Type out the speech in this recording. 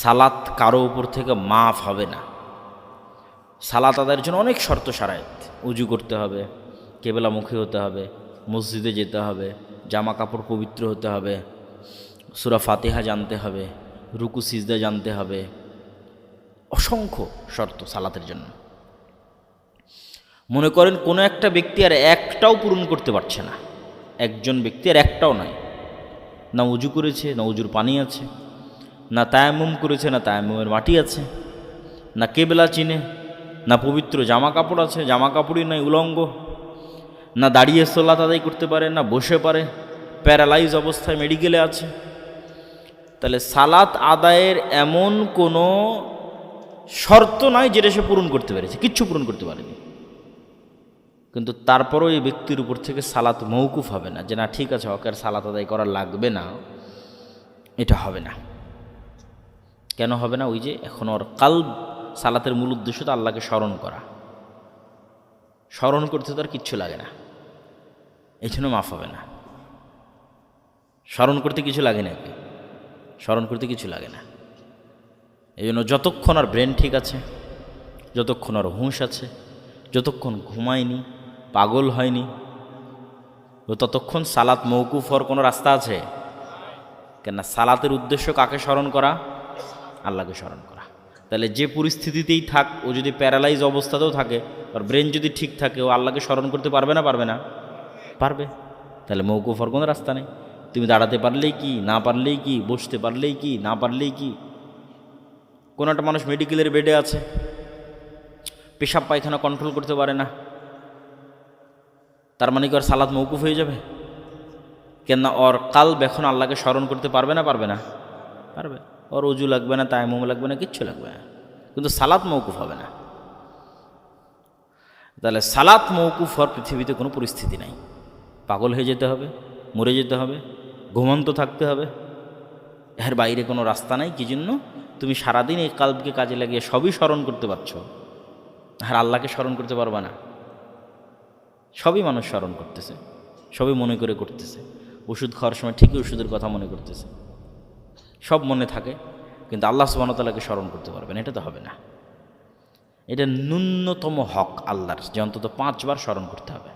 সালাত কারও উপর থেকে মাফ হবে না। সালাত আদায়ের জন্য অনেক শর্ত সারায়ত উজু করতে হবে, কেবলামুখী হতে হবে, মসজিদে যেতে হবে জামা কাপড় পবিত্র হতে হবে, সুরা ফাতিহা জানতে হবে, রুকু, সিজদা জানতে হবে। অসংখ্য শর্ত সালাতের জন্য। মনে করেন কোনো একটা ব্যক্তি আর একটাও পূরণ করতে পারছে না। একজন ব্যক্তি আর একটাও নয় না উজু করেছে, না উজুর পানি আছে। না তায়ামুম করেছে, না তায়ামুমের মাটি আছে, না কেবলা চিনে, না পবিত্র জামা কাপড় আছে জামা কাপড়ই নয় উলঙ্গ, না দাঁড়িয়ে সোলাত আদায় করতে পারে, না বসে পারে, প্যারালাইজ অবস্থায় মেডিকেলে আছে। তাহলে সালাত আদায়ের এমন কোনো শর্ত নাই যেটা সে পূরণ করতে পেরেছে, কিচ্ছু পূরণ করতে পারেনি। কিন্তু তারপরও এই ব্যক্তির উপর থেকে সালাত মৌকুফ হবে না, যে না ঠিক আছে, ওকে সালাত আদায় করা লাগবে না, এটা হবে না। কেন হবে না? ওই যে এখন ওর কাল সালাতের মূল উদ্দেশ্য তো আল্লাহকে স্মরণ করা। স্মরণ করতে তো আর কিচ্ছু লাগে না। এই জন্য মাফ হবে না। স্মরণ করতে কিছু লাগে না স্মরণ করতে কিছু লাগে না। এই জন্য যতক্ষণ আর ব্রেন ঠিক আছে, যতক্ষণ আর হুঁশ আছে, যতক্ষণ ঘুমায়নি, পাগল হয়নি, ও ততক্ষণ সালাত মৌকুফ হওয়ার কোনো রাস্তা আছে? কেননা সালাতের উদ্দেশ্য কাকে স্মরণ করা? আল্লাহকে স্মরণ করা। তাহলে যে পরিস্থিতিতেই থাক, ও যদি প্যারালাইজ অবস্থাতেও থাকে, ওর ব্রেন যদি ঠিক থাকে, ও আল্লাহকে স্মরণ করতে পারবে না পারবে না? পারবে। তাহলে মৌকুফ হওয়ার কোনো রাস্তা নেই। তুমি দাঁড়াতে পারলেই কি, না পারলেই কি, বসতে পারলেই কি, না পারলেই কি? কোনো একটা মানুষ মেডিকেলের বেডে আছে, পেশাব পায়খানা কন্ট্রোল করতে পারে না। তার মানে কি ওর সালাদ মৌকুফ হয়ে যাবে? কেননা ওর কাল এখন আল্লাহকে স্মরণ করতে পারবে না পারবে না? পারবে। ওর উজু লাগবে না তাই মোম লাগবে না কিচ্ছু লাগবে না কিন্তু সালাত মৌকুফ হবে না তাহলে সালাত মৌকুফ হওয়ার পৃথিবীতে কোনো পরিস্থিতি নাই পাগল হয়ে যেতে হবে, মরে যেতে হবে, ঘুমন্ত থাকতে হবে। এর বাইরে কোনো রাস্তা নাই, কি জন্য? তুমি সারাদিন এই কালকে কাজে লাগিয়ে সবই স্মরণ করতে পারছ। আর আল্লাহকে স্মরণ করতে পারবা না। সবই মানুষ স্মরণ করতেছে, সবই মনে করে করতেছে। ওষুধ খাওয়ার সময় ঠিকই ওষুধের কথা মনে করতেছে। সব মনে থাকে, কিন্তু আল্লাহ সুবাহতালাকে স্মরণ করতে পারবেন, এটা তো হবে না। এটা ন্যূনতম হক আল্লাহর, যে অন্তত পাঁচবার স্মরণ করতে হবে।